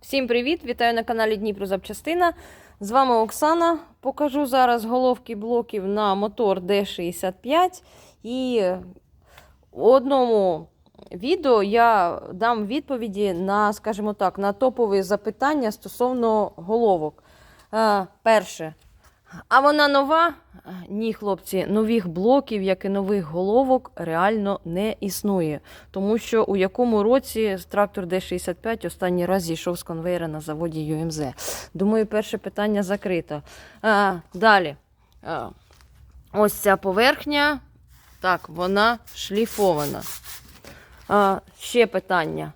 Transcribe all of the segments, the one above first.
Всім привіт! Вітаю на каналі Дніпро Запчастина. З вами Оксана. Покажу зараз головки блоків на мотор D65. І у одному відео я дам відповіді на, скажімо так, на топові запитання стосовно головок. Е, перше. А вона нова? Ні, хлопці, нових блоків, як і нових головок, реально не існує. Тому що у якому році трактор Д-65 останній раз зійшов з конвейера на заводі ЮМЗ. Думаю, перше питання закрито. А, далі. А, ось ця поверхня. Так, вона шліфована. А, ще питання.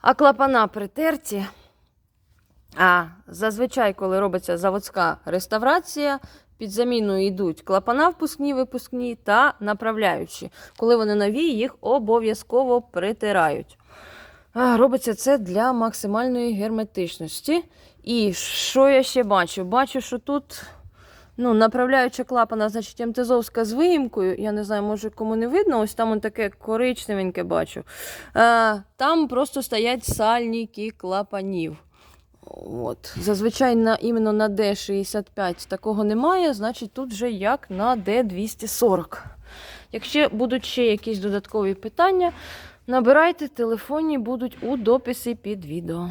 А клапана притерті? А зазвичай, коли робиться заводська реставрація, під заміну йдуть клапана впускні, випускні та направляючі. Коли вони нові, їх обов'язково притирають. Робиться це для максимальної герметичності. І що я ще бачу? Бачу, що тут ну, направляюча клапана, значить, МТЗовська з виїмкою. Я не знаю, може кому не видно, ось там он таке коричневеньке бачу. Там просто стоять сальники клапанів. От. Зазвичай на, іменно на D65 такого немає, значить тут вже як на D240. Якщо будуть ще якісь додаткові питання, набирайте телефонні будуть у дописі під відео.